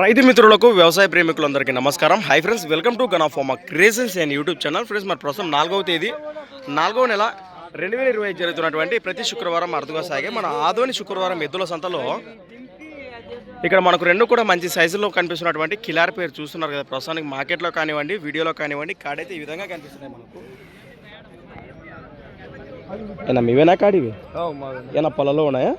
రైతు మిత్రులకు వ్యవసాయ ప్రేమికులందరికీ నమస్కారం. హై ఫ్రెండ్స్ వెల్కమ్ టు గనాఫోమా క్రేజెన్స్ అండ్ యూట్యూబ్ ఛానల్ ఫ్రెండ్స్ మరి ప్రస్తుతం నాలుగవ తేదీ. నాలుగవ నెల రెండు వేల ఇరవై జరుగుతున్నటువంటి ప్రతి శుక్రవారం అరుదుగా సాగే మన ఆదోని శుక్రవారం ఎద్దుల సంతలో ఇక్కడ మనకు రెండు కూడా మంచి సైజులో కనిపిస్తున్నటువంటి కిలార్ పేరు చూస్తున్నారు కదా ప్రస్తుతానికి మార్కెట్లో కానివ్వండి వీడియోలో కానివ్వండి కాడైతే ఈ విధంగా కనిపిస్తున్నాయి మనకు. ఏనా మీవేనా కాడివి? ఏనా పొలంలో ఉన్నాయా?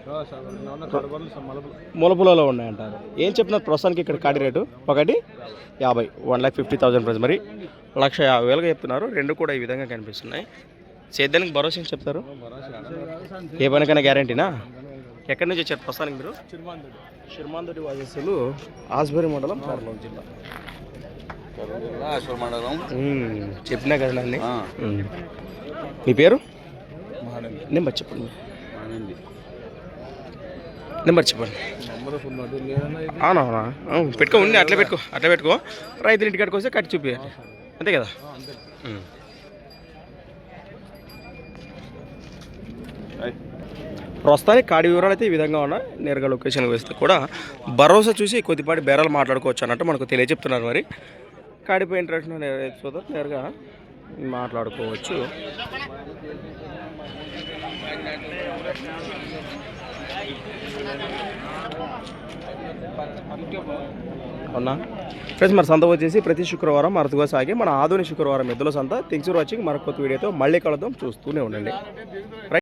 మూల పొలంలో ఉన్నాయంటారు. ఏం చెప్తున్నారు ప్రస్తుతానికి ఇక్కడ కాడి రేటు? ఒకటి యాభై one lakh fifty thousand price. మరి లక్ష యాభై వేలుగా చెప్తున్నారు. రెండు కూడా ఈ విధంగా కనిపిస్తున్నాయి. సేద్యానికి భరోసా ఏం చెప్తారు? ఏ పనికైనా గ్యారంటీనా? ఎక్కడి నుంచి వచ్చారు ప్రస్తుతానికి మీరు? షిర్మాందటి వాజస్సులు ఆస్బరి మండలం కర్నూలు జిల్లా. మండలం. చెప్పినా కదా మ్మ్. మీ పేరు? నెంబర్ చెప్పండి. నెంబర్ చెప్పండి. అవునా పెట్టుకో ఉండి అట్లా పెట్టుకో అట్లా పెట్టుకో. రైతులు ఇంటికాడికి వస్తే కట్టి చూపించాలి అంతే కదా. ప్రస్తుతానికి కాడి వివరాలు అయితే ఈ విధంగా ఉన్నాయి. నేరుగా లొకేషన్కి వస్తే కూడా భరోసా చూసి కొద్దిపాటి బేరాలు మాట్లాడుకోవచ్చు అన్నట్టు మనకు తెలియజెప్తున్నారు మరి. కాడిపై ఇంట్రెస్ట్ నేరుగా మాట్లాడుకోవచ్చు. అవునా? ఫ్రెండ్స్ మరి సంత వచ్చేసి ప్రతి శుక్రవారం అరుదుగా సాగి మన ఆధునిక శుక్రవారం ఎద్దుల సంత. Thanks watching. మరొక వీడియోతో మళ్ళీ కలుద్దాం. చూస్తూనే ఉండండి.